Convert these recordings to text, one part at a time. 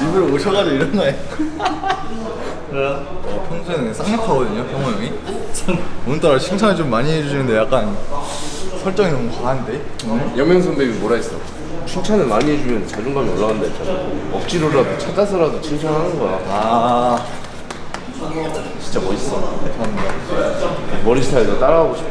일부러 오셔가지고 이런 거예요. 왜요? 어, 평소에는 쌍욕하거든요, 형호 형이. 오늘따라 칭찬을 좀 많이 해주시는데 약간 설정이 너무 과한데? 오늘? 여명 선배님이 뭐라 했어? 칭찬을 많이 해주면 자존감이 올라간다 했잖아. 억지로라도 찾아서라도 칭찬하는 거야. 아, 진짜 멋있어. 감사합니다. 머리 스타일도 따라하고 싶어.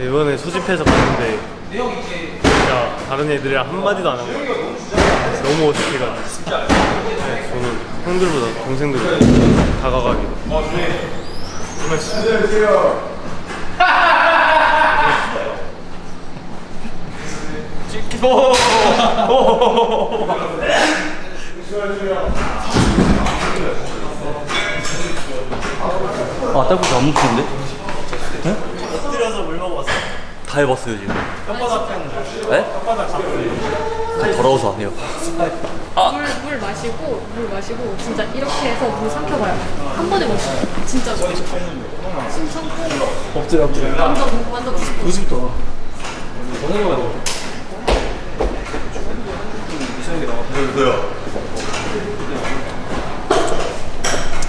이번에 소집해서 갔는데 진짜 다른 애들이랑 한마디도 안 한 거예요 너무 어색해가지고. 네, 저는 형들보다 동생들보다 다가가기로. 아, 딸꾹이 안물 먹어봤어 다 해봤어요, 지금. 혓바닥 네? 다 더러워서 안 해요. 물, 물 마시고 물 마시고 진짜 이렇게 해서 물 삼켜봐요 한 번에 못 쉬어요 진짜 숨 참고 엎드려 엎드려 완전 완전 90도 90도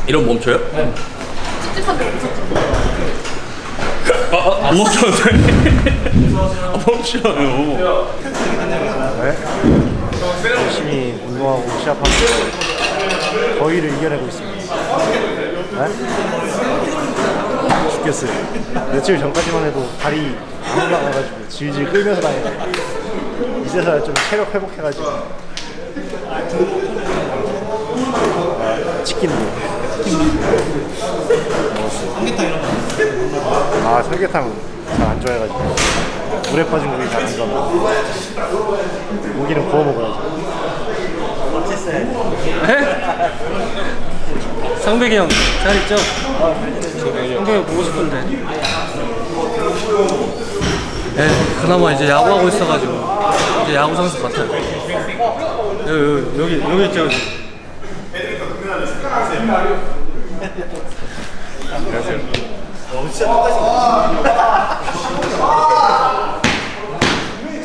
이런 멈춰요? 찝찝한데 무섭죠 아, 안 멈춰도 돼. 아, 멈춰요. 열심히 운동하고 시합하고 더위를 이겨내고 있습니다. 네? 죽겠어요. 며칠 전까지만 해도 다리 안 올라가가지고 질질 끌면서 다녔는데 이제서야 좀 체력 회복해가지고 아, 치킨 삼계탕 이런 거 아 설계탕 잘 안 좋아해가지고 물에 빠진 고기 잘안 좋아하고 고기는 구워 먹어야죠. 상백이 형, 잘 있죠? 상백이 형 보고 싶은데. 에 그나마 이제 야구하고 있어가지고 이제 야구 선수 같아요. 여기, 여기, 여기 있죠, 여기.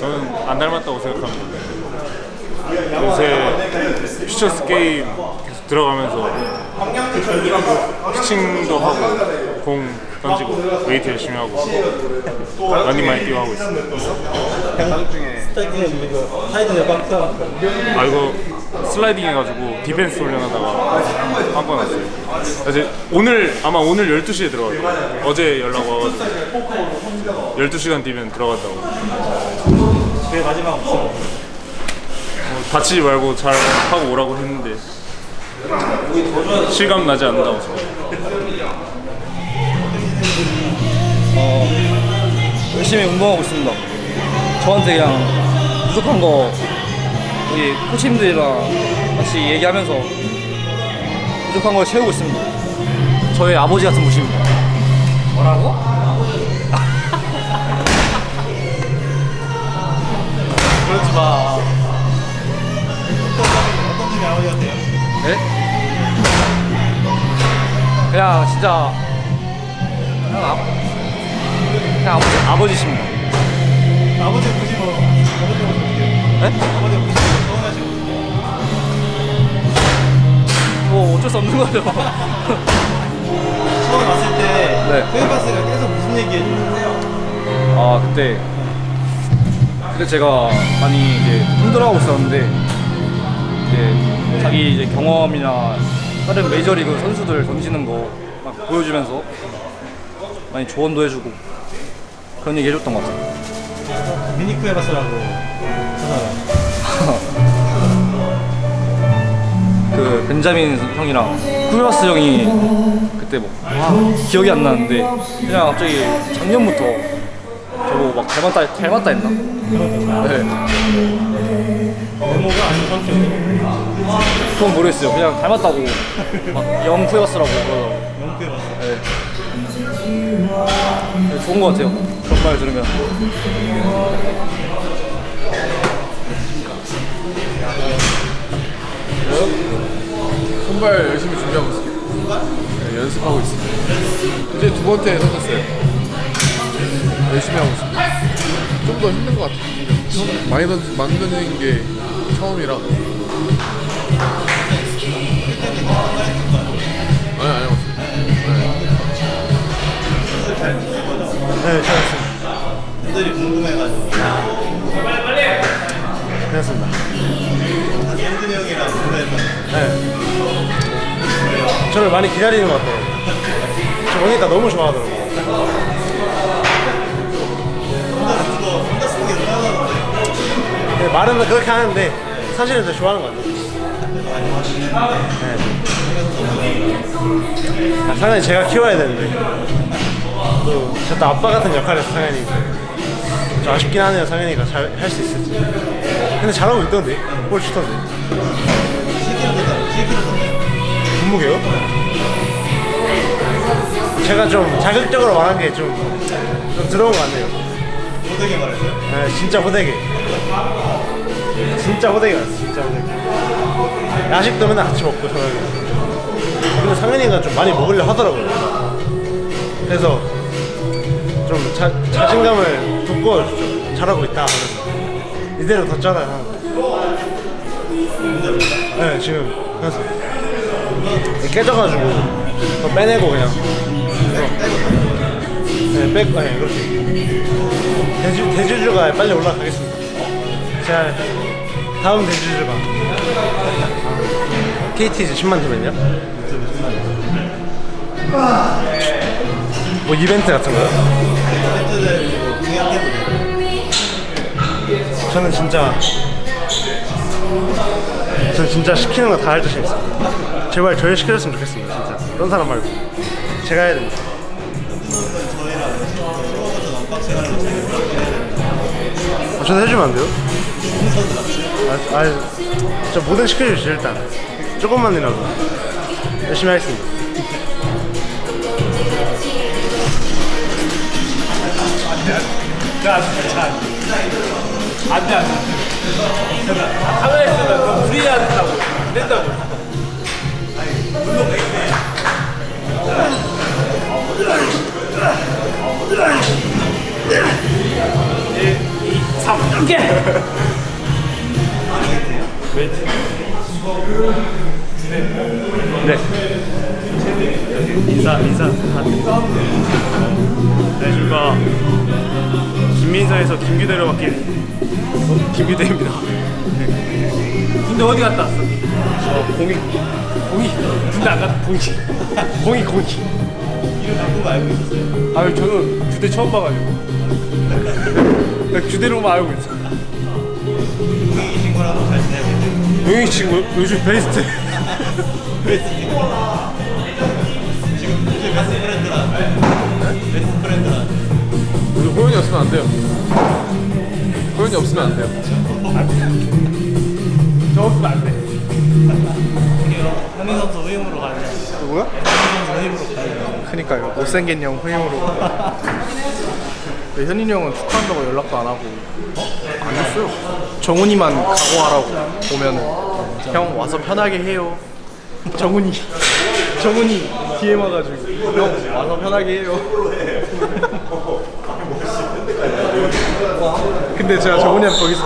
저는 안 닮았다고 생각합니다. 요새 퓨처스 게임 계속 들어가면서 피칭도 하고 공 던지고 웨이트 열심히 하고 러닝 많이 뛰고 하고 있습니다. 아 이거 슬라이딩 해가지고 디펜스 훈련하다가 빵꾸 났어요. 그래서 오늘 아마 오늘 12시에 들어가요. 어제 연락 와가지고 12시간 뛰면 들어간다고. 그게 마지막 없어. 뭐 다치지 말고 잘 하고 오라고 했는데 실감 나지 않는다고 저. 열심히 운동하고 있습니다. 저한테 그냥 부족한 거 우리 코치님들이랑 같이 얘기하면서 부족한 걸 채우고 있습니다. 저의 아버지 같은 분이십니다. 그러지 마. 네? 그냥 진짜 그냥, 아, 그냥 아버지, 아버지십니다. 아버지 보시고 네? 아버지 보시고 서운하시 어쩔 수 없는 거죠. 처음 왔을 때 네. 페이바스가 계속 무슨 얘기 해줬어요? 아 그때 그때 제가 많이 이제 힘들어하고 있었는데 이제 자기 이제 경험이나 다른 메이저리그 선수들 던지는 거 막 보여주면서 많이 조언도 해주고 그런 얘기 해줬던 것 같아요. 미니 페이바스라고 찾아요. 그 벤자민 형이랑 쿠르바스 형이 그때 뭐 아, 기억이 안 나는데 그냥 갑자기 작년부터 저보고 막 닮았다 닮았다 했나? 네. 외모가 아닌 성격이 그건 모르겠어요. 그냥 닮았다고 막 영프에버스라고 그러더라고. 영국에 봤어. 네, 좋은 것 같아요. 그런 말 들으면. 선발 열심히 준비하고 있어요. 네, 연습하고 있습니다. 이제 두 번째 던졌어요. 열심히 하고 있습니다. 좀 더 힘든 것 같아요. 많이 던 많이 던지는 게 처음이라. 아니 아니 없습니다. 네, 잘했습니다. 분들이 궁금해가지고. 괜찮습니다. 저를 많이 기다리는 것 같아요. 저 보니까 너무 좋아하더라고요. 네, 말은 그렇게 하는데 사실은 더 좋아하는 것 같아요. 네. 아, 상현이 제가 키워야 되는데 또 저도 아빠 같은 역할에서 상현이 좀 아쉽긴 하네요 상현이가 잘 할 수 있을지 근데 잘하고 있던데 볼 주던데 분무게요? 제가 좀 자극적으로 말한 게좀 좀 들어온 것 같네요 못되게 말했어요. 네, 진짜 호되게. 진짜 호되게 왔어, 진짜 호되게. 야식도 맨날 같이 먹고 저녁에. 근데 상현이가 좀 많이 먹으려 하더라고요. 그래서 좀 자, 자신감을 돋궈주죠. 잘하고 있다 하면서. 이대로 뒀잖아요. 네, 지금 그래서 깨져가지고 그거 빼내고 그냥. 그래서 네, 백, 네, 그렇게. 대주, 대주주가 빨리 올라가겠습니다. 제가 다음 대주주가 KT 이제 10만 주면요? 뭐 이벤트 같은 거요? 저는 진짜 저는 진짜 시키는 거 다 할 자신 있습니다. 제발 저를 시켜줬으면 좋겠습니다. 진짜 다른 사람 말고 제가 해야 됩니다. 아, 저도 해주면 안 돼요? 아, 아, 저 뭐든 시켜주시죠 일단 조금만이라도 열심히 하겠습니다 안돼 안돼. 카메라 있으면 너 무리해야 된다고. 안 된다고. 네. 인사 인사 안녕하십니까 김민서에서 김규대로 바뀐 김규대입니다 근데 어디 갔다 왔어? 저 공익 공이. 군대 안 갔다. 공이. 공익 공익 아유 저는 주대 처음 봐가지고. 주대로만 알고 있어. 용익 친구 요즘 베스트 우리 호연이 없으면 안 돼요. 호연이 없으면 안 돼요. 저 없으면 안 돼. 현민 선수 후임으로 가야 돼 누구야? 현민 선수 후임으로 가야 돼 그니까요. 못생긴 형 후임으로. 네, 현인이 형은 축하한다고 연락도 안 하고. 안 했어요. 정훈이만 각오하라고 보면은 형 와서 편하게 해요. 정훈이 정훈이 DM 와가지고 형 와서 편하게 해요. 근데 제가 정훈이한테 거기서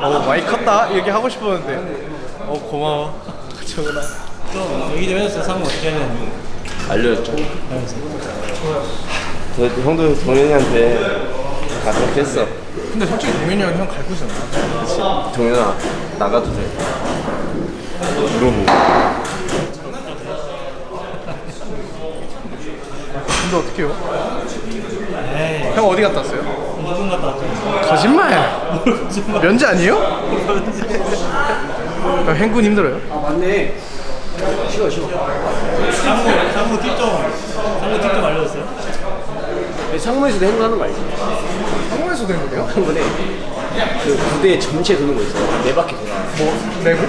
어 많이 컸다 얘기 하고 싶었는데 어 고마워 정훈아. 좀 얘기 좀 해줬어요 상무 어떻게 해야 되는지 알려줬죠. 저 형도 동현이한테 다 그렇게 했어. 근데 솔직히 동현이 형형갈 곳이잖아. 동현아 나가도 돼. 물어보고. 근데 어떡해요? 에이 형 어디 갔다 왔어요? 누군 갔다 왔죠 거짓말! 면제 아니에요? 형 행군 힘들어요? 상무 상무 팁 좀 상무 팁 좀 알려줬어요? 상무에서도 행동하는 거 알지? 상무에서도 행동해요? 한 번에 그 부대 전체 도는 거 있어요. 한네 바퀴 돌아. 뭐 메고?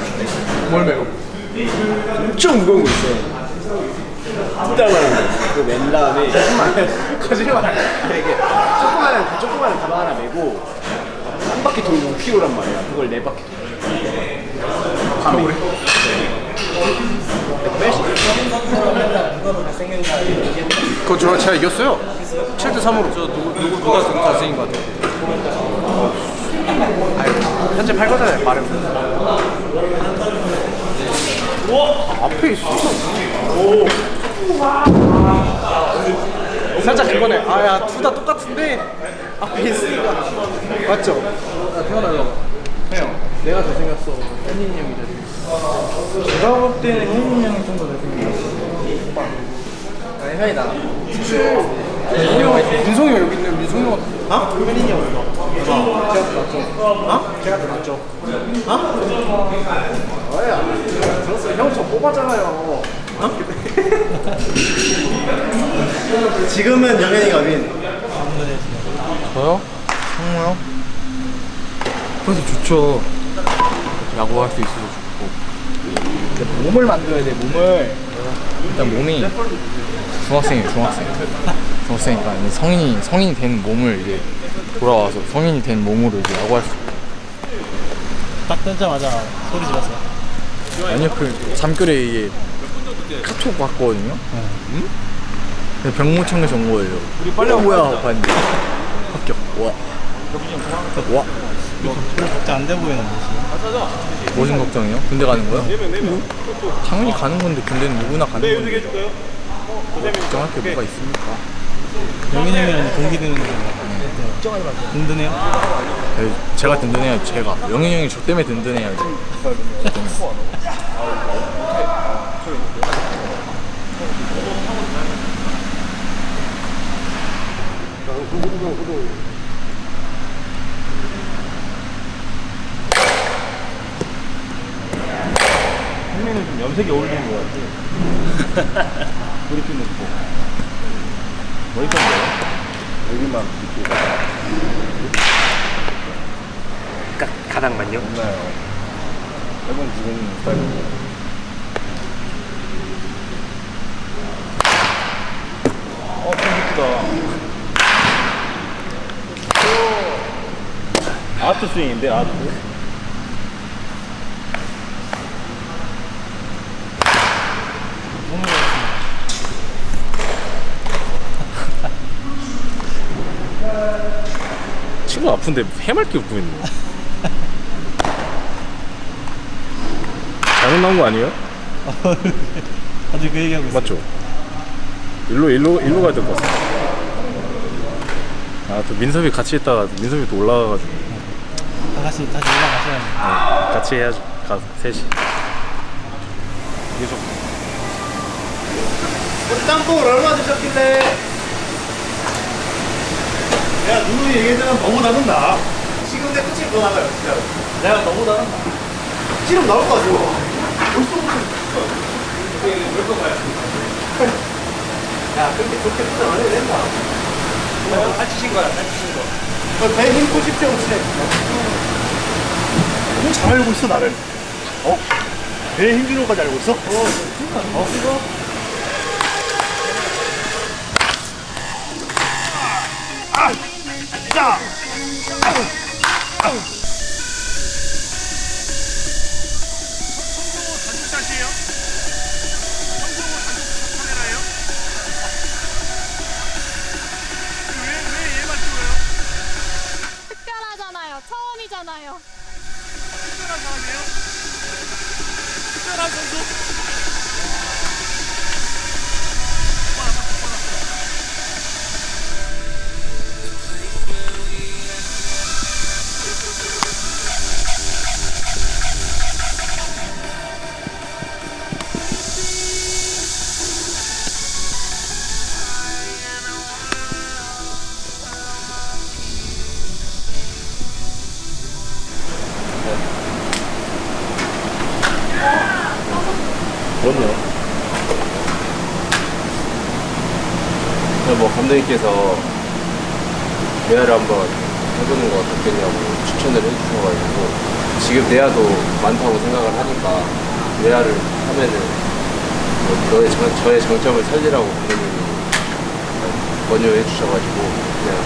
뭘 메고? 엄청 무거운 거 있어요. 이따만한 거. 그거 맨 다음에 거짓말. 이게 조그마한 조그마한 가방 하나 메고 한 바퀴 돌고 5kg란 말이야. 그걸 네 바퀴 돌아. 밤에. 그거 저 제가 이겼어요 7대 3으로 저 누구 누구 누가 더 잘생긴 것 같아요? 현재 8거잖아요 빠른 앞에 있어 살짝 그거네. 아야 둘 다 똑같은데 앞에 있으니까 맞죠? 태어나 형. 형. 내가 잘생겼어. 혜민이 형이 잘생겼어. 제가 볼 때는 혜민이 형이 좀 더 잘생겼어. 아니 형이 나. 민성이 형 여기 있는 민성이 형 어? 혜린이 형 이거. 제가 더 낫죠? 어? 제가 더 낫죠? 어? 아야 들었어요. 형저 뽑았잖아요. 지금은 영현이가 윈. 저요? 성우 형? 그래서 좋죠. 야구할 수 있어서 좋고. 몸을 만들어야 돼 몸을 일단 몸이 중학생이에요, 중학생. 중학생이니까 이제 성인이 성인이 된 몸을 이제 돌아와서 성인이 된 몸으로 이제 야구할 수. 딱 뜨자마자 소리 질렀어. 아니요, 그 잠결에 이게 카톡 왔거든요. 응? 병무청에서 온 거예요. 우리 빨리 어, 뭐야? 봤는데. 와. 걱정 안돼 보이는 무슨 걱정이요? 군대 가는 거요? 뭐, 당연히 가는 건데 군대는 누구나 가는 건데 걱정할 게 뭐가 있습니까? 영현이 형이랑 동기 되는 거. 든든해요? 에이, 제가 든든해야지 제가 영현이 형이 저 때문에 든든해야 지 혜민이는 좀 염색이 어울리는 것 같아. 넣고. 머리핀 뭐야? 여기만 이렇게. 가, 가닥만요? 없나요? 일본 지금 스타일로. 어, 좀 이쁘다. 아트 스윙인데, 아트. 아픈데 해맑게 웃고 있네. 잘못 나온 거 아니에요? 아직 그 얘기하고 있어. 맞죠? 일로 일로 일로 가야 될 것 같아. 아또 민섭이 같이 있다가 민섭이 또 올라가가지고 다 같이 다시 올라가셔야 돼. 같이 해야죠. 가서 셋이. 좀 땅콩을 얼마 드셨길래? 야, 누누이 얘기했지만 너무 다른다. 지금 내 끝이 더 나가요, 진짜로. 내가 너무 다른다. 지금 나올 거 가지고. 야, 그렇게 좋게 포장 안 해도 된다. 다치신 거야, 다치신 거. 배힘 보십시오, 혹시. 너무 잘 알고 있어, 나를. 어? 배 힘주는 것까지 알고 있어? 어, 어, 이 뭐 감독님께서 내야를 한번 해보는 거 어떻겠냐고 추천을 해주셔가지고 지금 내야도 많다고 생각을 하니까 내야를 하면은 뭐 너의 장, 저의 장점을 살리라고 부모님이 권유해 주셔가지고 그냥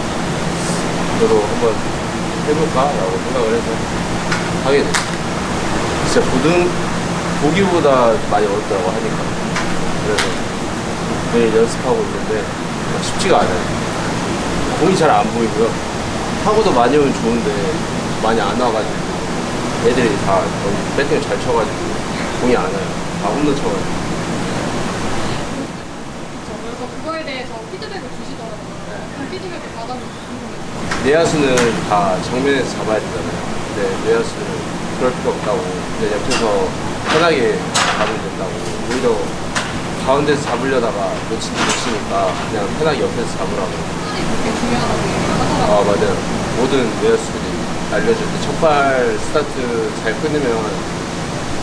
저도 한번 해볼까라고 생각을 해서 하게 됐어요. 진짜 고등 보기보다 많이 어렵다고 하니까 그래서 매일 연습하고 있는데 쉽지가 않아요. 공이 잘 안 보이고요. 타구도 많이 오면 좋은데 많이 안 와가지고 애들이 다 너무 배팅을 잘 쳐가지고 공이 안 와요. 다 홈런 쳐가지고. 그래서 그거에 대해서 피드백을 주시더라고요. 그 피드백을 받았는지 궁금해요. 내야수는 다 정면에서 잡아야 되잖아요. 근데 내야수는 그럴 필요 없다고. 그냥 옆에서 편하게 잡으면 된다고. 오히려 가운데서 잡으려다가 놓치지 놓치니까 그냥 편하게 옆에서 잡으라고. 아 맞아요. 모든 외야수들이 알려줄 때 첫발 스타트 잘 끊으면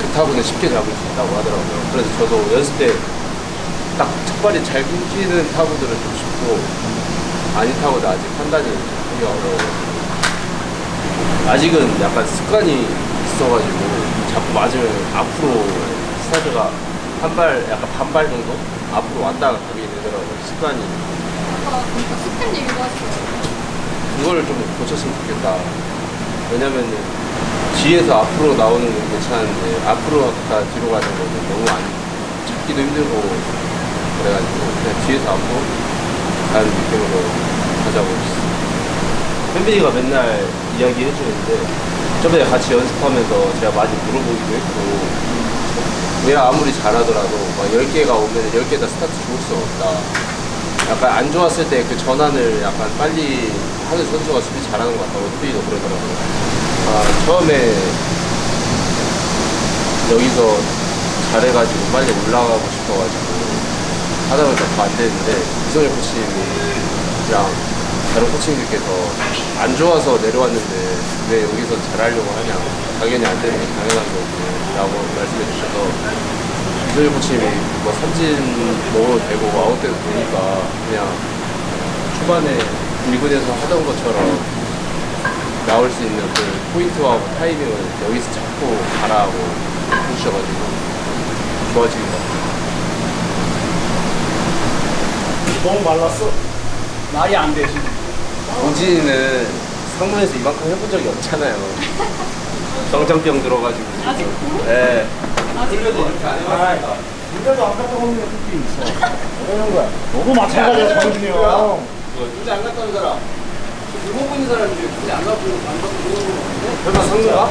그 타구는 쉽게 잡을 수 있다고 하더라고요. 그래서 저도 연습 때 딱 첫발이 잘 끊기는 타구들은 좀 쉽고 아닌 타구는 아직 판단이 하기가 어려워요. 아직은 약간 습관이 있어가지고 자꾸 맞으면 앞으로 스타트가 한 발, 약간 반발 정도 앞으로 왔다 가게 되더라고요. 습관이. 아까 보니까 스텝 얘기도 하시더라고요. 그걸 좀 고쳤으면 좋겠다. 왜냐면은 뒤에서 앞으로 나오는 건 괜찮은데 앞으로 갔다 뒤로 가는 거는 너무 안 잡기도 힘들고 그래가지고 그냥 뒤에서 앞으로 가는 느낌으로 가자고 했어. 팬비디가 맨날 이야기 해주는데 저번에 같이 연습하면서 제가 많이 물어보기도 했고 왜 아무리 잘하더라도 막 10개가 오면 10개 다 스타트 좋을 수 없다. 약간 안 좋았을 때 그 전환을 약간 빨리 하는 선수가 수비 잘하는 것 같다고 투이도 그러더라고요. 아, 처음에 여기서 잘해가지고 빨리 올라가고 싶어가지고 하다 보니까 더안 되는데 이성열 코치님이랑 다른 코치님들께서 안 좋아서 내려왔는데 왜 여기서 잘하려고 하냐 당연히 안 되는 게 당연한 거고 라고 말씀해 주셔서 이소희 코치님이 뭐 삼진 먹어도 되고 아웃 때도 되니까 그냥 초반에 1군에서 하던 것처럼 나올 수 있는 그 포인트와 타이밍을 여기서 잡고 가라고 해주셔가지고 좋아지는 것 같아요. 너무 말랐어. 말이 안 돼, 지 금. 우진이는 상무에서 이만큼 해본 적이 없잖아요. 정장병 들어가지고. 아직 고로? 네. 아직 고로? 문제도 안 갔다 오는 느낌이 있어. 뭐라는 거야? 너도 마찬가지야, 정준이 형. 굳이 안 갔다 온 사람. 일곱 분인 사람 중에 굳이 안 갔다 안 갔다 오는 설마 상무가?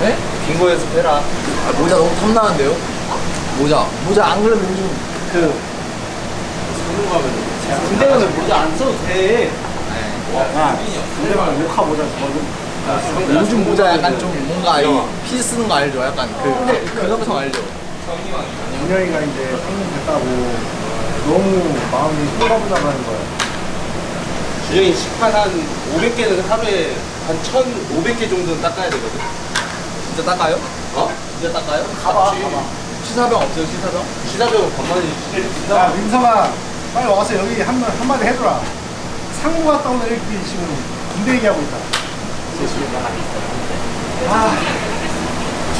네? 빙고 연습해라. 아, 모자 너무 탐나는데요? 모자. 모자 안 그러면 요즘 그 군대는 모자 안 써도 돼. 야, 목화 모자 저거. 요즘 모자 약간 좀 뭔가 이 피지 쓰는 거 알죠? 약간 그, 그 감성 알죠? 준영이가 이제 성인 됐다고 너무 마음이 홀가분하다는 거야. 준영이 식판 한 500개는 하루에 한 1,500개 정도는 닦아야 되거든. 진짜 닦아요? 어? 진짜 닦아요? 가봐, 닦지. 가봐. 시사병 없어요, 시사병? 시사병은 주시지. 야, 민성아, 빨리 와서 여기 한, 번- 한마디 해줘라. 상무 갔다 오는 애들이 지금 군대 얘기하고 있다.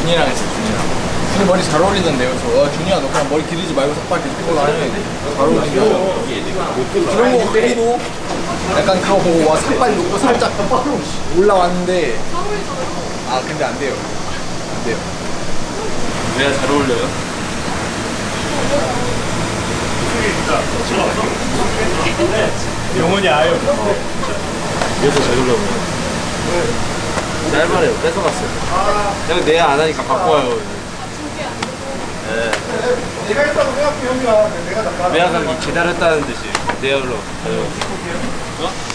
준이랑 했어요, 준이랑. 준이 머리 잘 어울리던데요. 저 어, 준이야 너 그냥 머리 기르지 말고 삭발 계속 끼고 다니면 잘 어울리죠. 그런 거 같기도 약간 그거 보고 와 삭발 놓고 살짝 올라왔는데 아 근데 안 돼요. 안 돼요. 왜야 잘 어울려요? 영원히 아요. 그래서 잘 어울려요. 짧아요. 뺏어갔어요. 형 내야 안 하니까 갖고 와요. 내가 했다고 생각해, 형이야. 내가 다 매화강이 기다렸다는 듯이 내열로 가져갔어요.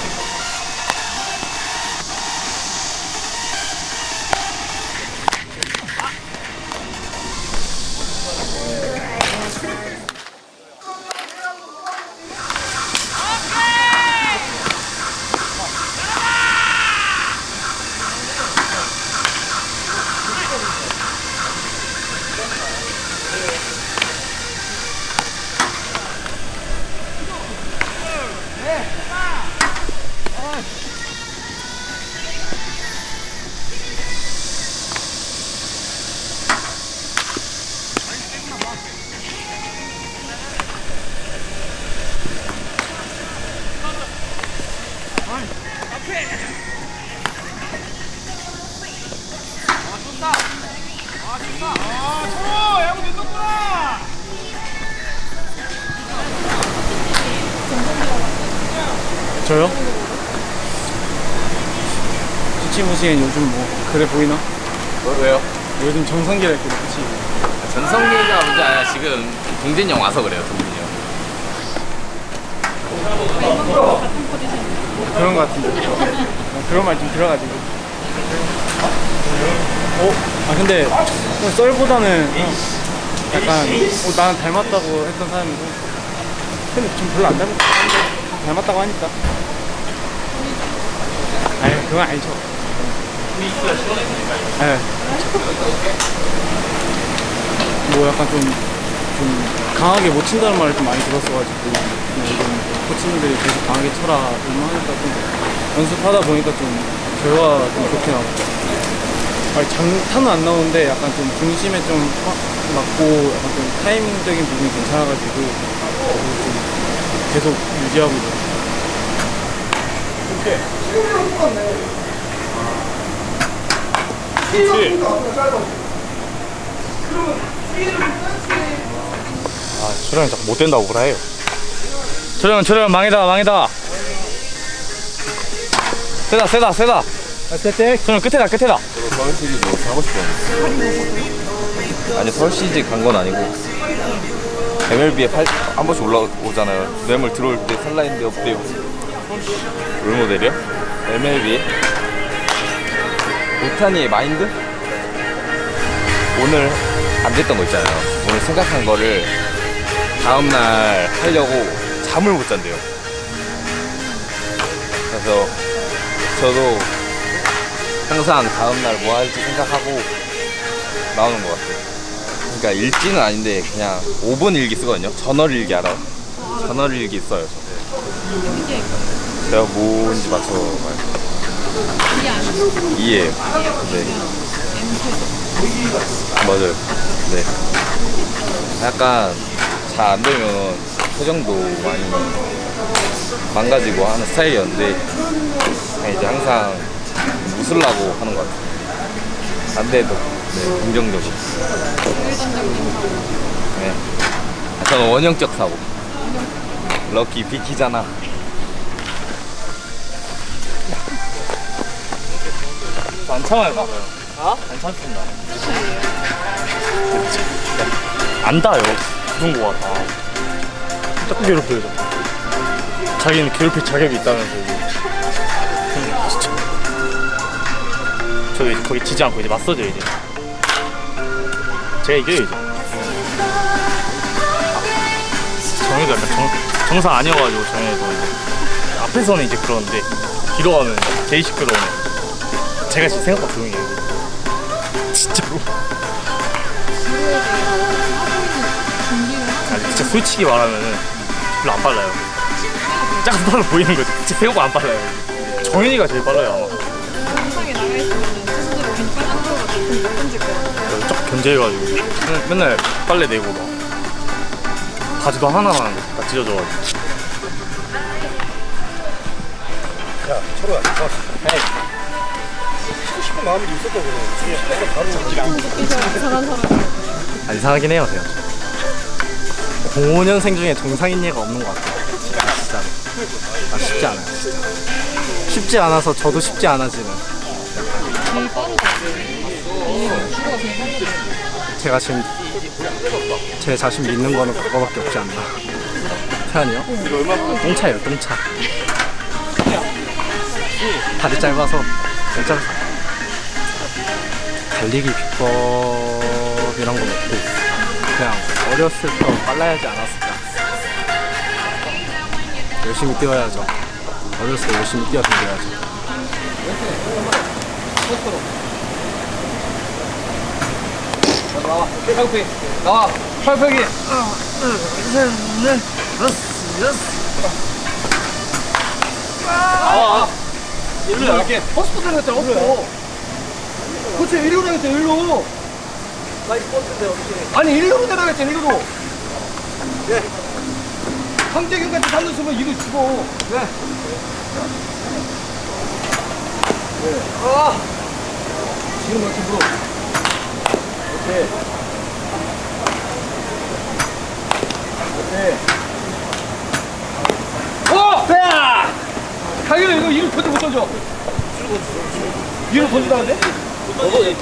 저요? 수치무시엔 요즘 뭐 그래 보이나? 왜요? 요즘 정상기라 했거든 그치? 전성기가 문제 아니야. 지금 동진이 형 와서 그래요. 동진이 형. 그런 거 같은데 어, 그런 말 좀 들어가지고 어? 아 근데 좀 썰보다는 약간 어, 나는 닮았다고 했던 사람이고 근데 좀 별로 안 닮았, 닮았다고 하니까 아니 그건 아니죠 네. 뭐 약간 좀, 좀 강하게 못 친다는 말을 좀 많이 들었어가지고 그냥 요즘 코치님들이 계속 강하게 쳐라 이런 하니까 좀 연습하다 보니까 좀 결과가 좀 좋게 아니 장타는 안 나오는데 약간 좀 중심에 좀 확 맞고 약간 좀 타이밍적인 부분이 괜찮아가지고 어, 좀 계속 유지하고 있어요. 초령이. 자꾸 못 된다고 뭐라 해요? 초령 초령 망이다 망이다. 세다 세다 세다. 세대? 초령 끝에다 끝에다 서울 시리즈 뭐 하고 싶어요. 아니 서울 시리즈 간 건 아니고 MLB에 한 번씩 올라오잖아요. 뇌물 들어올 때 살라인데 없대요. 롤 모델이요? MLB에 오타니의 마인드? 오늘 안 됐던 거 있잖아요. 오늘 생각한 거를 다음날 하려고 잠을 못 잔대요. 그래서 저도 항상 다음날 뭐 할지 생각하고 나오는 것 같아요. 그러니까 일지는 아닌데 그냥 5분 일기 쓰거든요. 전월 일기 알아요? 전월 일기 써요. 저. 제가 뭔지 맞춰봐요. 이해요. 네. 맞아요. 네. 약간 잘 안 되면 표정도 많이 망가지고 하는 스타일이었는데 이제 항상 웃으려고 하는 것 같아요. 안 돼도 네, 긍정적으로. 네. 아, 저는 원형적 사고. 럭키 비키잖아. 안 참아요 봐봐요 아? 안 참습니다 안 닿아요 그런 거 같아 자꾸 괴롭혀요 자꾸 자기는 괴롭힐 자격이 있다면서 저도 이제 거기 지지 않고 이제 맞서죠 이제. 제가 이겨요 이제. 정혜도 약간 정, 정상 아니어가지고 정혜도 이제. 앞에서는 이제 그러는데 뒤로 가면 제일 시끄러우네. 제가 진짜 생각보다 조용히 해요. 진짜로. 아 진짜 솔직히 말하면은 별로 안 빨라요. 짝수 빨라 보이는 거죠 진짜 생각보다 안 빨라요. 정현이가 제일 빨라요 아마 견제해가지고. 맨날, 맨날 빨래 내고 막. 바지도 하나만 다 찢어져가지고. 야 철호야 좋았어 치고 싶은 마음이 있었다 그래. 바로 이상한 사람. 아, 이상하긴 해요 제가. 05년생 중에 정상인 예가 없는 것 같아요. 진짜로 아 쉽지 않아요 진짜. 쉽지 않아서 저도 쉽지 않아지는. 제일 빠르다. 아니면 주로가 제일 빠르다. 제가 지금 제 자신 믿는 거는 그거밖에 없지 않나. 태연이요? 똥차예요 똥차. 다리 짧아서 진짜 달리기 비법이란 건 없고 그냥 어렸을 때 빨라야지 않았을까. 열심히 뛰어야죠. 어렸을 때 열심히 뛰어댕겨야죠 나와. 팔팔기. 나와. 일로 이렇게. 허스트 되겠다 허스트 그렇지 일로 내겠다 일로. 아니 일로 내려겠다 일로. 예 황재균 같이 살렸으면 이거 죽어. 네. 지금 같은 거. 오 오! 야! 강현아 이거 이거 던져 못 던져. 위로 던지다는데? 못 던지지.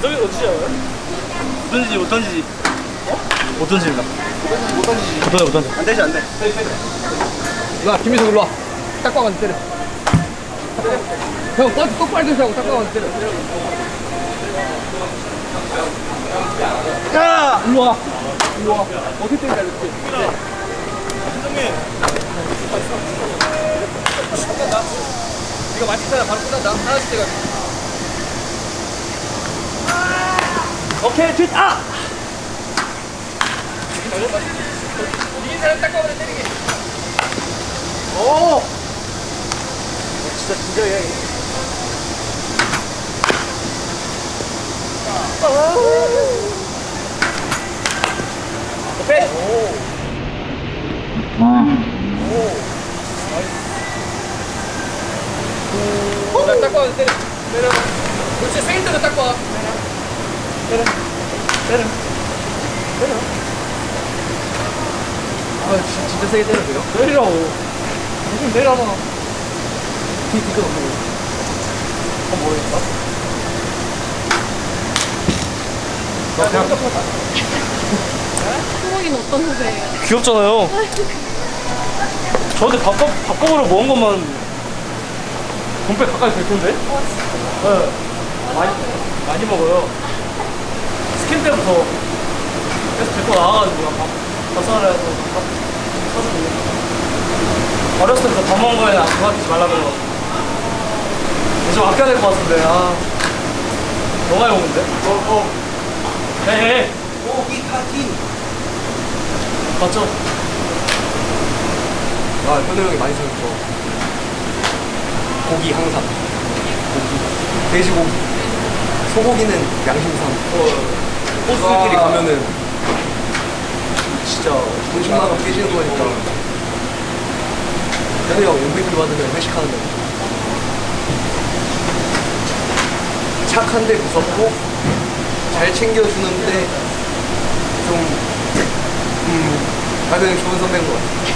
저기 던지지 않아요? 못 던지지 못 던지지. 어? 못 던진다. 못 던지지. 못 던져 못 던져. 안 되지 안 돼. 일로 와 김민석 일로 와. 딱밤한테 때려. 형, 똑바로 드시라고 딱밤한테 때려. 야! 일로 와. 일로 와. 어떻게 때리냐, 이렇게. 이거 맞췄잖아. 바로 끝난다. 하나씩 때가. 오케이, 뒷, 아! 이긴 사람 딱밤을 때리기. 오! 진짜 진짜 해. 오 케이. 오. 나 와도 때려. 때려. 그렇지, 페인트로 닦고 와. 때려. 때려. 때려. 아, 진짜, 진짜 세게 때려도 돼요? 때리라고. 무슨 때려봐. 뒤, 뒤도 없고. 어, 모르겠다. 수록이는 어떤 후배예요? 귀엽잖아요. 저한테 밥값, 밥값으로 먹은 것만 돈백 가까이 될 텐데? 네. 많이, 많이 먹어요. 스킨 때부터 계속 데리고 나와가지고 밥, 밥 사달라고 밥 사주고. 어렸을 때부터 밥 먹은 거에 그거 아끼지 말라고. 좀 아껴야 될 것 같은데, 아. 너무 많이 먹는데? 어, 어. 헤헤. 맞죠? 아, 현우 형이 많이 사줬죠. 고기 항상. 고기. 돼지고기. 소고기는 양심상. 호수들끼리 가면은 진짜 돈 10만 원 깨지는 거니까. 현우 형 MVP 받으면 회식하는 거. 착한데 무섭고 잘 챙겨주는데 좀 음, 다들 좋은 선배인 것 같아요.